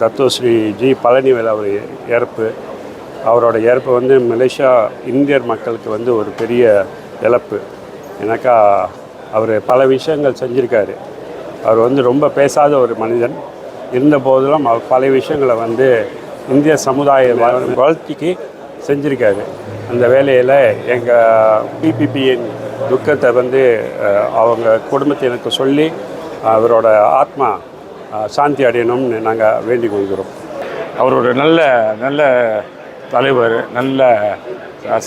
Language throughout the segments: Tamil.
தத்துவஸ்ரீ ஜி பழனிவேல் அவர் இறப்பு அவரோட இறப்பு வந்து மலேசியா இந்தியர் மக்களுக்கு வந்து ஒரு பெரிய இழப்பு. எனக்கா அவர் பல விஷயங்கள் செஞ்சுருக்காரு. அவர் வந்து ரொம்ப பேசாத ஒரு மனிதன். இருந்தபோதிலும் அவர் பல விஷயங்களை வந்து இந்திய சமுதாய வளர்ச்சிக்கு செஞ்சுருக்காரு. அந்த வேலையில் எங்கள் பிபிபியின் துக்கத்தை வந்து அவங்க குடும்பத்தினருக்கு சொல்லி அவரோட ஆத்மா சாந்தி அடையணும்னு நாங்கள் வேண்டிக் கொள்கிறோம். அவர் ஒரு நல்ல நல்ல தலைவர் நல்ல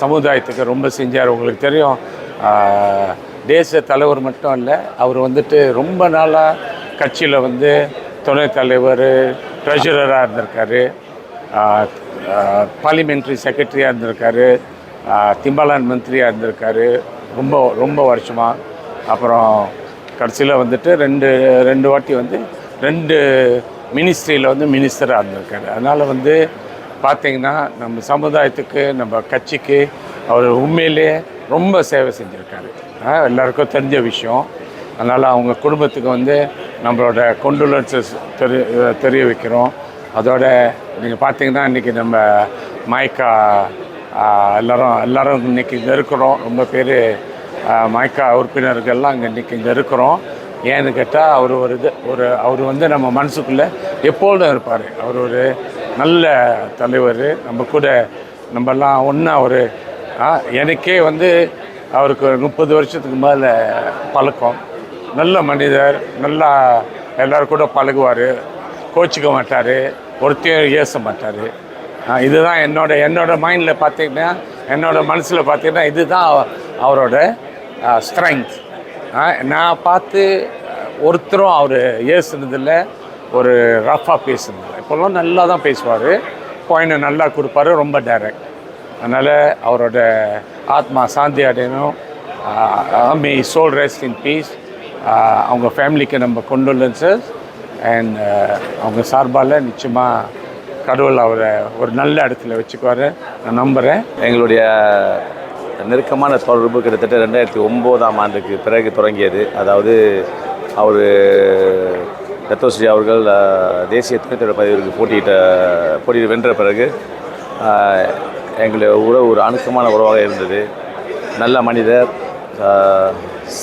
சமுதாயத்துக்கு ரொம்ப செஞ்சார். உங்களுக்கு தெரியும் தேச தலைவர் மட்டும் இல்லை அவர் வந்துட்டு ரொம்ப நாளாக கட்சியில் வந்து துணைத் தலைவர் ட்ரெஷரராக இருந்திருக்காரு பார்லிமெண்ட்ரி செக்ரட்டரியாக இருந்திருக்காரு திம்பாலான் மந்திரியாக இருந்திருக்காரு. ரொம்ப ரொம்ப வருஷமாக அப்புறம் கடைசியில் வந்துட்டு ரெண்டு ரெண்டு வாட்டி வந்து ரெண்டு மினிஸ்ட்ரியில் வந்து மினிஸ்டராக இருந்திருக்காரு. அதனால் வந்து பார்த்தீங்கன்னா நம்ம சமுதாயத்துக்கு நம்ம கட்சிக்கு அவர் உண்மையிலேயே ரொம்ப சேவை செஞ்சுருக்காரு. எல்லாருக்கும் தெரிஞ்ச விஷயம். அதனால் அவங்க குடும்பத்துக்கு வந்து நம்மளோட கொண்டுலன்சஸ் தெரி தெரிய வைக்கிறோம் அதோட நீங்கள் பார்த்தீங்கன்னா இன்றைக்கி நம்ம மயக்கா எல்லோரும் எல்லாரும் இன்றைக்கி இங்கே இருக்கிறோம் ரொம்ப பேர் மாய்க்கா உறுப்பினர்கள்லாம் இங்கே இன்றைக்கி இங்கே இருக்கிறோம் ஏன்னு கேட்டால் அவர் ஒரு இது ஒரு அவர் வந்து நம்ம மனசுக்குள்ளே எப்பொழுதும் இருப்பார். அவர் ஒரு நல்ல தலைவர் நம்ம கூட நம்மலாம் ஒன்றா ஒரு எனக்கே வந்து அவருக்கு ஒரு முப்பது வருஷத்துக்கு மேலே பழக்கம். நல்ல மனிதர் நல்லா எல்லோரும் கூட பழகுவார். கோச்சிக்க மாட்டார் ஒருத்தையும் ஏச மாட்டார். இதுதான் என்னோட என்னோட மைண்டில் பார்த்தீங்கன்னா என்னோட மனசில் பார்த்தீங்கன்னா இதுதான் அவரோட ஸ்ட்ரெங்க் நான் பார்த்து ஒருத்தரும் அவர் ஏசுனதில்லை ஒரு ரஃபாக பேசுனதில்லை. இப்போல்லாம் நல்லா தான் பேசுவார். பாயிண்ட் நல்லா கொடுப்பாரு ரொம்ப டைரக்ட் அதனால் அவரோட ஆத்மா சாந்தி அடையணும். May soul rest in peace அவங்க ஃபேமிலிக்கு நம்ம கொண்டுலன்சஸ் அண்ட் அவங்க சார்பால் நிச்சயமாக கடவுள் அவரை ஒரு நல்ல இடத்துல வச்சுக்குவார். நான் நம்புகிறேன் எங்களுடைய நெருக்கமான தொடர்பு கிட்டத்தட்ட ரெண்டாயிரத்தி ஒம்போதாம் ஆண்டுக்கு பிறகு தொடங்கியது. அதாவது அவர் தத்தோஸ்ரீ அவர்கள் தேசிய துணைத்தலைவர் பதவிக்கு போட்டியிட்ட போட்டியிட்டு வென்ற பிறகு எங்களுடைய உறவு ஒரு அணுக்கமான உறவாக இருந்தது. நல்ல மனிதர்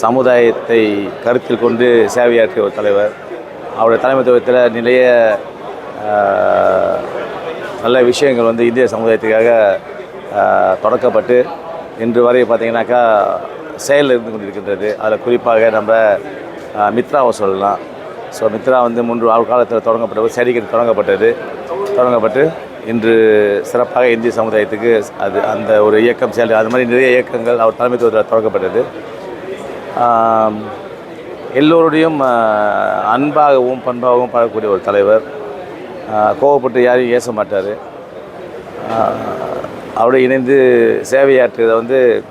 சமுதாயத்தை கருத்தில் கொண்டு சேவையாற்றிய ஒரு தலைவர். அவருடைய தலைமைத்துவத்தில் நிறைய நல்ல விஷயங்கள் வந்து இந்திய சமுதாயத்துக்காக தொடக்கப்பட்டு இன்று வரை பார்த்தீங்கன்னாக்கா செயலில் இருந்து கொண்டிருக்கின்றது. அதில் குறிப்பாக நம்ம மித்ராவை சொல்லலாம். ஸோ மித்ரா வந்து மூன்று ஆள் காலத்தில் தொடங்கப்பட்டது சரிக்கட்டு தொடங்கப்பட்டது. தொடங்கப்பட்டு இன்று சிறப்பாக இந்திய சமுதாயத்துக்கு அது அந்த ஒரு இயக்கம் செயல் அது மாதிரி நிறைய இயக்கங்கள் அவர் தலைமைத்துவத்தில் தொடங்கப்பட்டது. எல்லோருடையும் அன்பாகவும் பண்பாகவும் பழகக்கூடிய ஒரு தலைவர். கோவப்பட்டு யாரையும் ஏச மாட்டார். அவரோட இணைந்து சேவையாற்றுறதை வந்து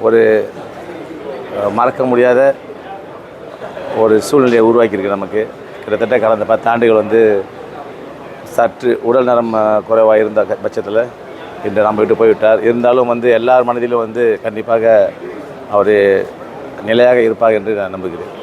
ஒரு மறக்க முடியாத ஒரு சூழ்நிலையை உருவாக்கியிருக்கு நமக்கு. கிட்டத்தட்ட கடந்த பத்து ஆண்டுகள் வந்து சற்று உடல் நலம் குறைவாக இருந்த க- பட்சத்தில் இன்று நம்ம விட்டு போய்விட்டார். இருந்தாலும் வந்து எல்லார் மனதிலும் வந்து கண்டிப்பாக அவர் நிலையாக இருப்பார் என்று நான் நம்புகிறேன்.